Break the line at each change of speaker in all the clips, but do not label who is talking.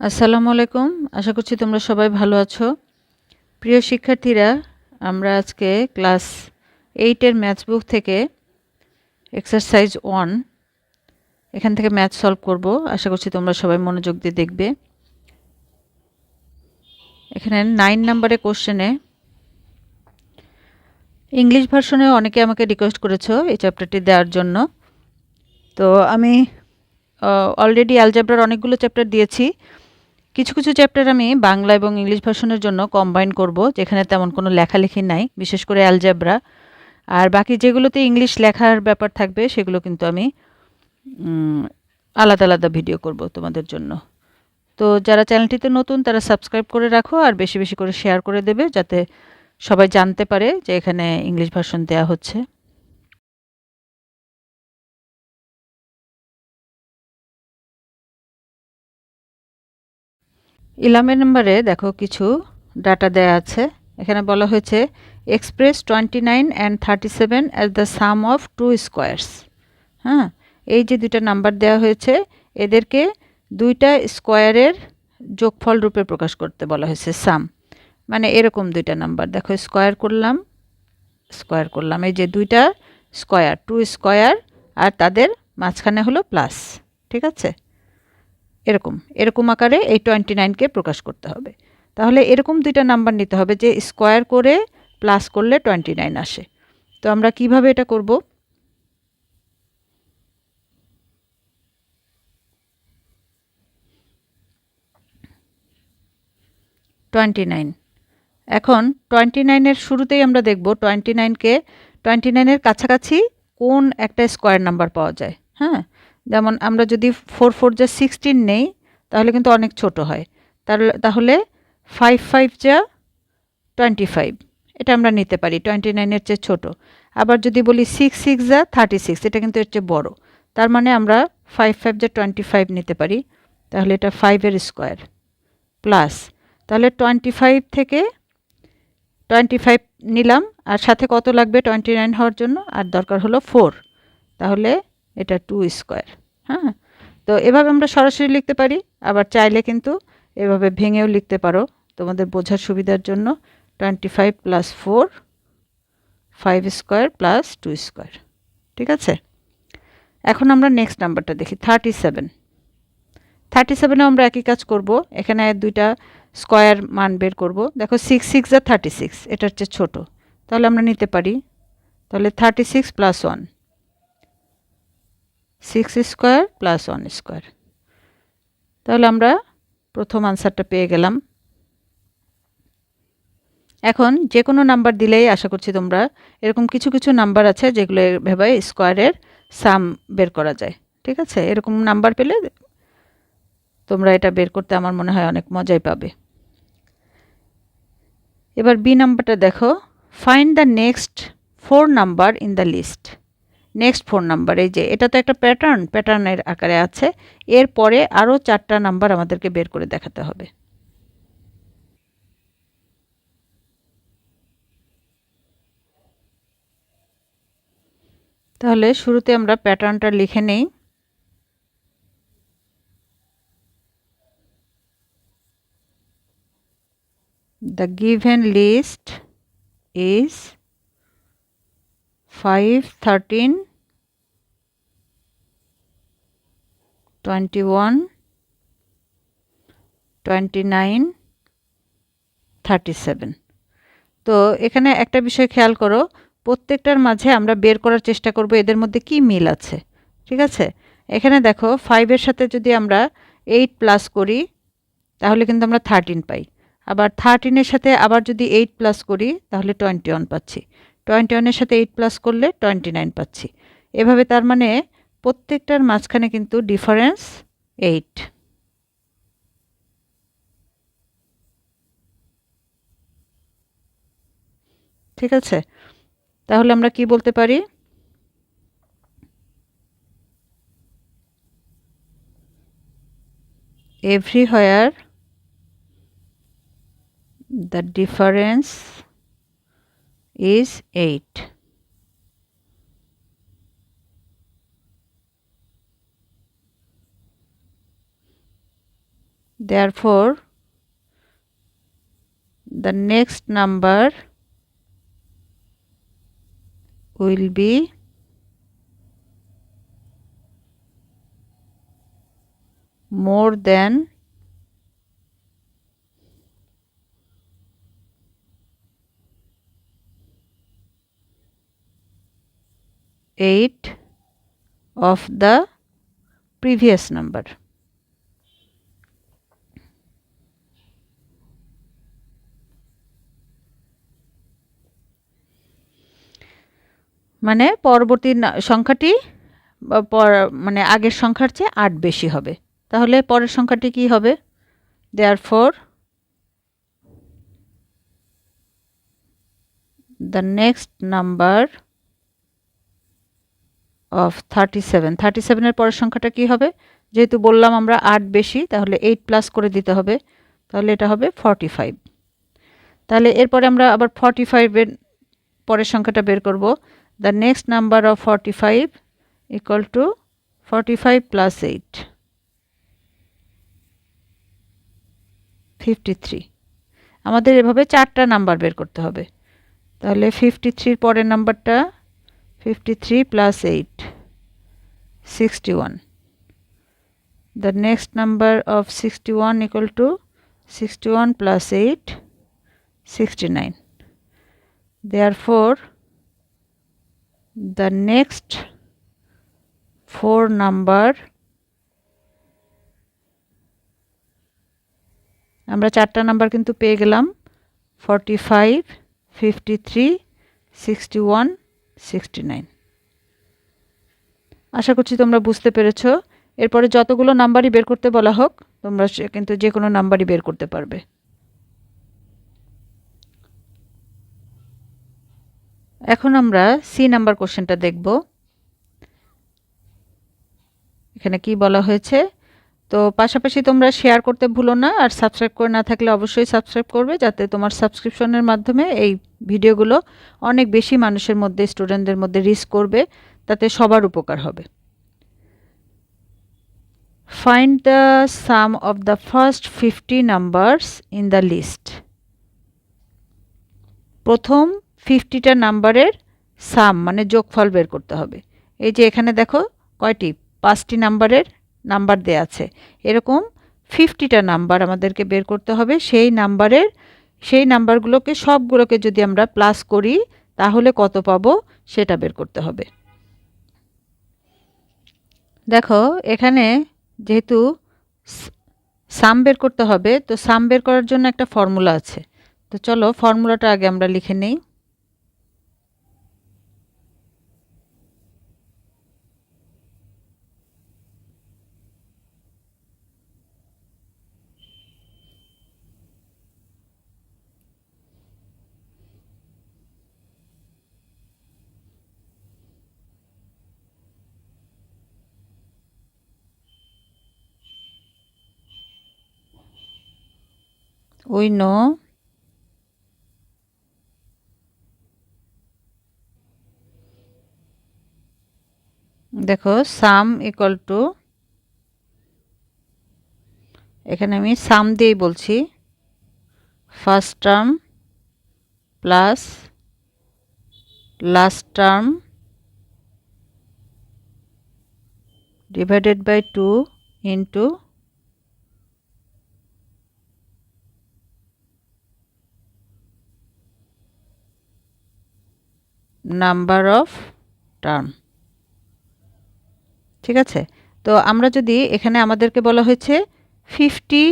আসসালামু আলাইকুম। আশা করছি তোমরা সবাই ভালো আছো। প্রিয় শিক্ষার্থীরা, আমরা আজকে ক্লাস এইটের ম্যাথস বুক থেকে এক্সারসাইজ ওয়ান এখান থেকে ম্যাথ সলভ করব। আশা করছি তোমরা সবাই মনোযোগ দিয়ে দেখবে। এখানে নাইন নাম্বারে কোশ্চেনে ইংলিশ ভার্সনে অনেকে আমাকে রিকোয়েস্ট করেছ এই চ্যাপ্টারটি দেওয়ার জন্য। তো আমি অলরেডি অ্যালজাবরার অনেকগুলো চ্যাপ্টার দিয়েছি। কিছু কিছু চ্যাপ্টার আমি বাংলা এবং ইংলিশ ভার্সনের জন্য কম্বাইন করব, যেখানে তেমন কোনো লেখালেখি নাই, বিশেষ করে অ্যালজাবরা আর বাকি যেগুলোতে ইংলিশ লেখার ব্যাপার থাকবে, সেগুলো কিন্তু আমি আলাদা আলাদা ভিডিও করব তোমাদের জন্য। তো যারা চ্যানেলটিতে নতুন, তারা সাবস্ক্রাইব করে রাখো, আর বেশি বেশি করে শেয়ার করে দেবে, যাতে সবাই জানতে পারে যে এখানে ইংলিশ ভার্সন দেওয়া হচ্ছে। ইলামের নাম্বারে দেখো কিছু ডাটা দেয়া আছে। এখানে বলা হয়েছে express twenty nine and thirty seven as the sum of two squares হ্যাঁ এই যে দুইটা নাম্বার দেওয়া হয়েছে, এদেরকে দুইটা স্কোয়ারের যোগফল রূপে প্রকাশ করতে বলা হয়েছে সাম মানে এরকম দুইটা নাম্বার দেখো স্কোয়ার করলাম স্কোয়ার করলাম। এই যে দুইটা স্কোয়ার টু স্কোয়ার আর তাদের মাঝখানে হলো প্লাস ঠিক আছে? এরকম এরকম আকারে এই টোয়েন্টি নাইনকে প্রকাশ করতে হবে। তাহলে এরকম দুইটা নাম্বার নিতে হবে যে স্কোয়ার করে প্লাস করলে টোয়েন্টি নাইন আসে। তো আমরা কীভাবে এটা করব? টোয়েন্টি নাইন এখন টোয়েন্টি নাইনের শুরুতেই আমরা দেখব টোয়েন্টি নাইনকে টোয়েন্টি নাইনের কাছাকাছি কোন একটা স্কোয়ার নাম্বার পাওয়া যায় হ্যাঁ? যেমন আমরা যদি ফোর ফোর যা সিক্সটিন নেই, তাহলে কিন্তু অনেক ছোট হয়। তাহলে ফাইভ ফাইভ যা টোয়েন্টি ফাইভ এটা আমরা নিতে পারি টোয়েন্টি নাইনের চেয়ে ছোটো। আবার যদি বলি সিক্স সিক্স যা থার্টি সিক্স এটা কিন্তু এর চেয়ে বড়ো। তার মানে আমরা ফাইভ ফাইভ যা টোয়েন্টি ফাইভ নিতে পারি, তাহলে এটা ফাইভের স্কোয়ার প্লাস তাহলে টোয়েন্টি ফাইভ থেকে টোয়েন্টি ফাইভ নিলাম, আর সাথে কত লাগবে টোয়েন্টি নাইন হওয়ার জন্য? আর দরকার হলো ফোর তাহলে এটা টু স্কোয়ার হ্যাঁ? তো এভাবে আমরা সরাসরি লিখতে পারি, আবার চাইলে কিন্তু এভাবে ভেঙেও লিখতে পারো। তোমাদের বোঝার সুবিধার জন্য twenty five plus four five square plus two square ঠিক আছে? এখন আমরা নেক্সট নাম্বারটা দেখি থার্টি সেভেন থার্টি সেভেনেও আমরা একই কাজ করব, এখানে দুইটা স্কোয়ার মান বের করব। দেখো সিক্স সিক্স আর থার্টি সিক্স এটার চেয়ে ছোটো। তাহলে আমরা নিতে পারি, তাহলে thirty six plus one six square plus one square তাহলে আমরা প্রথম আনসারটা পেয়ে গেলাম। এখন যে কোনো নাম্বার দিলেই আশা করছি তোমরা এরকম কিছু কিছু নাম্বার আছে যেগুলো ভেবে স্কোয়ারের সাম বের করা যায়। ঠিক আছে? এরকম নাম্বার পেলে তোমরা এটা বের করতে আমার মনে হয় অনেক মজাই পাবে। এবার বি নাম্বারটা দেখো। Find the next four number in the list next phone number এই যে, এটা তো একটা প্যাটার্ন প্যাটার্নের আকারে আছে। এরপরে আরও চারটা নাম্বার আমাদেরকে বের করে দেখাতে হবে। তাহলে শুরুতে আমরা প্যাটার্নটা লিখে নেই। The given list is 5 13 21 29 37 তো এখানে একটা বিষয় খেয়াল করো, প্রত্যেকটার মাঝে আমরা বের করার চেষ্টা করব এদের মধ্যে কি মিল আছে, ঠিক আছে? এখানে দেখো ফাইভের সাথে যদি আমরা এইট প্লাস করি, তাহলে কিন্তু আমরা থার্টিন পাই। আবার থার্টিনের সাথে আবার যদি এইট প্লাস করি, তাহলে টোয়েন্টি ওয়ান পাচ্ছি। টোয়েন্টি ওয়ানের সাথে এইট প্লাস করলে টোয়েন্টি নাইন পাচ্ছি। এভাবে তার মানে প্রত্যেকটার মাঝখানে কিন্তু ডিফারেন্স এইট ঠিক আছে? তাহলে আমরা কি বলতে পারি? Every everywhere the difference is 8 therefore the next number will be more than eight of the previous number. মানে পরবর্তী সংখ্যাটি মানে আগের সংখ্যার চেয়ে আট বেশি হবে তাহলে পরের সংখ্যাটি কি হবে therefore the next number of thirty seven thirty সেভেনের পরের সংখ্যাটা কি হবে? যেহেতু বললাম আমরা আট বেশি, তাহলে এইট প্লাস করে দিতে হবে। তাহলে এটা হবে ফর্টি ফাইভ তাহলে এরপরে আমরা আবার ফর্টি ফাইভের পরের সংখ্যাটা বের করব। The next number of next five of 45 equal to 45 plus 8 53 আমাদের এভাবে চারটা নাম্বার বের করতে হবে। তাহলে ফিফটি থ্রির পরের নাম্বারটা fifty three plus eight sixty one the next number of sixty one equal to sixty one plus eight sixty nine therefore the next four number আমরা চারটা নাম্বার কিন্তু পেয়ে গেলাম forty five fifty three sixty one sixty nine আশা করছি তোমরা বুঝতে পেরেছ। এরপরে যতগুলো নাম্বারই বের করতে বলা হোক, তোমরা কিন্তু যে কোনো নাম্বারই বের করতে পারবে। এখন আমরা সি নাম্বার কোশ্চেনটা দেখব। এখানে কি বলা হয়েছে? তো পাশাপাশি তোমরা শেয়ার করতে ভুলো না, আর সাবস্ক্রাইব করে না থাকলে অবশ্যই সাবস্ক্রাইব করবে, যাতে তোমার সাবস্ক্রিপশনের মাধ্যমে এই ভিডিওগুলো অনেক বেশি মানুষের মধ্যে স্টুডেন্টদের মধ্যে রিস্ক করবে, তাতে সবার উপকার হবে। Find the sum of the first fifty numbers in the list প্রথম ফিফটিটা নাম্বারের সাম মানে যোগফল বের করতে হবে। এই যে এখানে দেখো কয়টি? পাঁচটি নাম্বারের নাম্বার দেয়া আছে। এরকম ফিফটিটা নাম্বার আমাদেরকে বের করতে হবে। সেই নাম্বারের, সেই নাম্বারগুলোকে সবগুলোকে যদি আমরা প্লাস করি, তাহলে কত পাবো? সেটা বের করতে হবে। দেখো, এখানে যেহেতু সাম বের করতে হবে, তো সাম বের করার জন্য একটা ফর্মুলা আছে। তো চলো ফর্মুলাটা আগে আমরা লিখে নেই। We know দেখো সাম ইকুয়াল টু এখানে আমি সাম দিয়েই বলছি। First term plus last term divided by two into number of term. ঠিক আছে? তো আমরা যদি এখানে আমাদেরকে বলা হয়েছে ফিফটি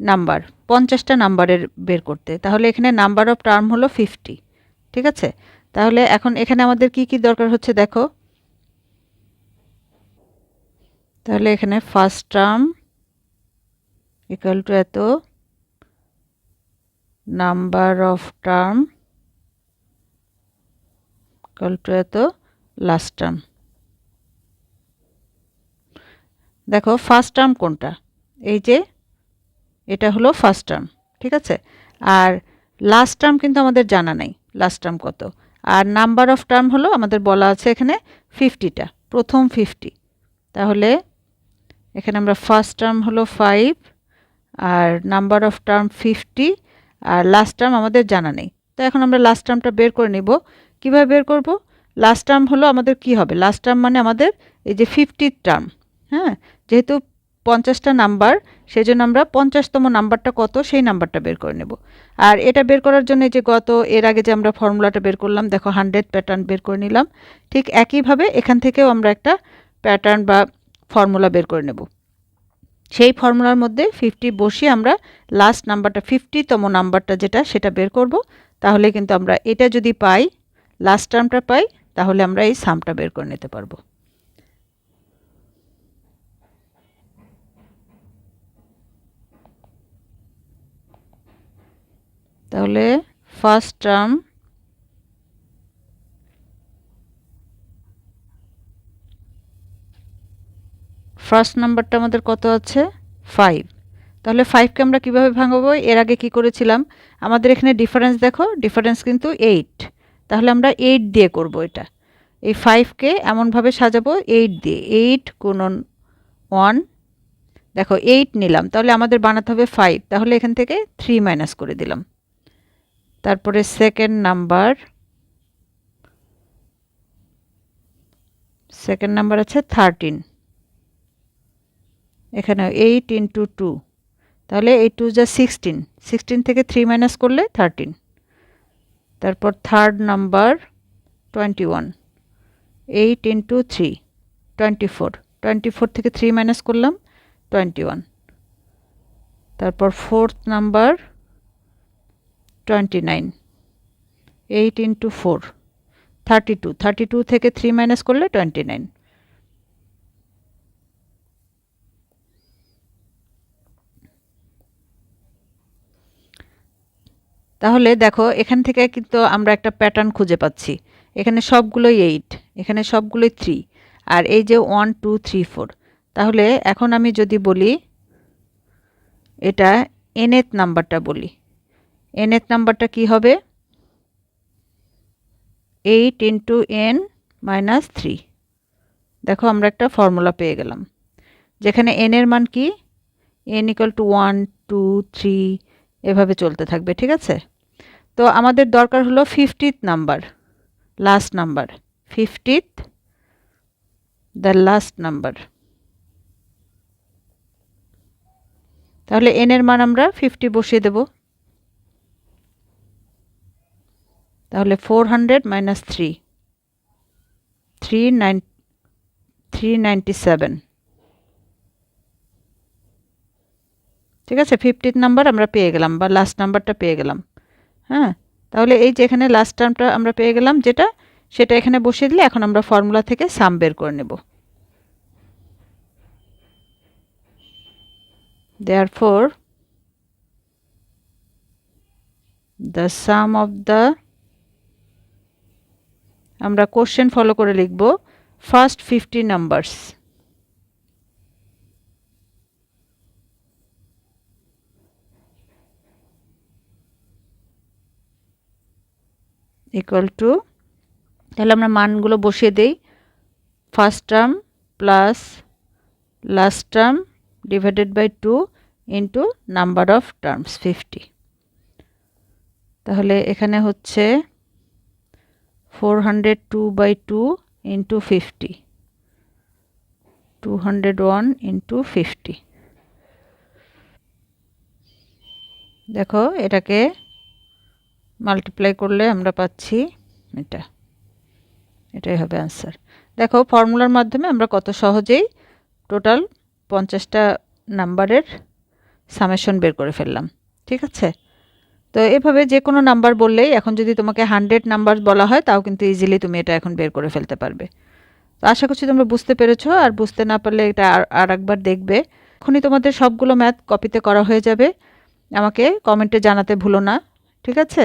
নাম্বার, পঞ্চাশটা নাম্বারের বের করতে, তাহলে এখানে নাম্বার অফ টার্ম হলো ফিফটি ঠিক আছে? তাহলে এখন এখানে আমাদের কি কি দরকার হচ্ছে দেখো? তাহলে এখানে ফার্স্ট টার্ম ইকুয়াল টু এত, নাম্বার অফ টার্ম টু এত লাস্ট টার্ম দেখো ফার্স্ট টার্ম কোনটা? এই যে, এটা হলো ফার্স্ট টার্ম ঠিক আছে? আর লাস্ট টার্ম কিন্তু আমাদের জানা নেই লাস্ট টার্ম কত। আর নাম্বার অফ টার্ম হলো, আমাদের বলা আছে এখানে ফিফটিটা প্রথম ফিফটি তাহলে এখানে আমরা ফার্স্ট টার্ম হলো ফাইভ আর নাম্বার অফ টার্ম ফিফটি আর লাস্ট টার্ম আমাদের জানা নেই। তো এখন আমরা লাস্ট টার্মটা বের করে নিব। কীভাবে বের করব? লাস্ট টার্ম হলো আমাদের কি হবে? লাস্ট টার্ম মানে আমাদের এই যে ফিফটি টার্ম হ্যাঁ? যেহেতু পঞ্চাশটা নাম্বার সেজন্য আমরা পঞ্চাশতম নাম্বারটা কত, সেই নাম্বারটা বের করে নেব। আর এটা বের করার জন্য যে গত, এর আগে যে আমরা ফর্মুলাটা বের করলাম, দেখো হান্ড্রেড প্যাটার্ন বের করে নিলাম। ঠিক একইভাবে এখান থেকেও আমরা একটা প্যাটার্ন বা ফর্মুলা বের করে নেব। সেই ফর্মুলার মধ্যে ফিফটি বসিয়ে আমরা লাস্ট নাম্বারটা ফিফটিতম নাম্বারটা যেটা, সেটা বের করব। তাহলে কিন্তু আমরা এটা যদি পাই লাস্ট টার্মটা পাই, তাহলে আমরা এই সামটা বের করে নিতে পারব। তাহলে ফার্স্ট টার্ম ফার্স্ট নাম্বারটা আমাদের কত আছে? ফাইভ তাহলে ফাইভকে আমরা কীভাবে ভাঙাবো? এর আগে কি করেছিলাম? আমাদের এখানে ডিফারেন্স দেখো ডিফারেন্স কিন্তু এইট তাহলে আমরা এইট দিয়ে করব এটা। এই ফাইভকে এমনভাবে সাজাবো এইট দিয়ে। এইট গুণন ওয়ান দেখো এইট নিলাম, তাহলে আমাদের বানাতে হবে ফাইভ তাহলে এখান থেকে থ্রি মাইনাস করে দিলাম। তারপরে সেকেন্ড নাম্বার সেকেন্ড নাম্বার আছে থার্টিন এখানে এইট ইন্টু টু তাহলে এই টু যা সিক্সটিন সিক্সটিন থেকে থ্রি মাইনাস করলে থার্টিন তারপর third number twenty one eight into three twenty four twenty four থেকে থ্রি মাইনাস করলাম টোয়েন্টি ওয়ান তারপর fourth number twenty nine eight into four thirty two thirty two থেকে three minus করলে twenty nine তাহলে দেখো, এখান থেকে কিন্তু আমরা একটা প্যাটার্ন খুঁজে পাচ্ছি। এখানে সবগুলোই এইট এখানে সবগুলোই থ্রি আর এই যে ওয়ান টু থ্রি ফোর তাহলে এখন আমি যদি বলি, এটা এনএথ নাম্বারটা বলি। এনএথ নাম্বারটা কি হবে? Eight into n minus three দেখো, আমরা একটা ফর্মুলা পেয়ে গেলাম। যেখানে এনের মান কি? N equal to one two three এভাবে চলতে থাকবে, ঠিক আছে? তো আমাদের দরকার হলো fiftieth number last number fiftieth the last number তাহলে এনের মান আমরা ফিফটি বসিয়ে দেব। তাহলে four hundred minus three three nine three ninety seven ঠিক আছে? ফিফটিথ নাম্বার আমরা পেয়ে গেলাম বা লাস্ট নাম্বারটা পেয়ে গেলাম। হ্যাঁ? তাহলে এই যে এখানে লাস্ট টার্মটা আমরা পেয়ে গেলাম, যেটা সেটা এখানে বসিয়ে দিলে এখন আমরা ফর্মুলা থেকে সাম বের করে নেব। Therefore, the sum of the, আমরা কোশ্চেন ফলো করে লিখব first fifty numbers equal to তাহলে আমরা মানগুলো বসিয়ে দেই। First term plus last term divided by two into number of terms fifty তাহলে এখানে হচ্ছে four hundred two by two into fifty two hundred one into fifty দেখো, এটাকে মাল্টিপ্লাই করলে আমরা পাচ্ছি এটা। এটাই হবে অ্যান্সার দেখো ফর্মুলার মাধ্যমে আমরা কত সহজেই টোটাল পঞ্চাশটা নাম্বারের সামেশন বের করে ফেললাম, ঠিক আছে? তো এভাবে যে কোনো নাম্বার বললেই এখন যদি তোমাকে হান্ড্রেড নাম্বার বলা হয়, তাও কিন্তু ইজিলি তুমি এটা এখন বের করে ফেলতে পারবে। তো আশা করছি তোমরা বুঝতে পেরেছ, আর বুঝতে না পারলে এটা আর একবার দেখবে। এখনই তোমাদের সবগুলো ম্যাথ কপিতে করা হয়ে যাবে। আমাকে কমেন্টে জানাতে ভুলো না, ঠিক আছে?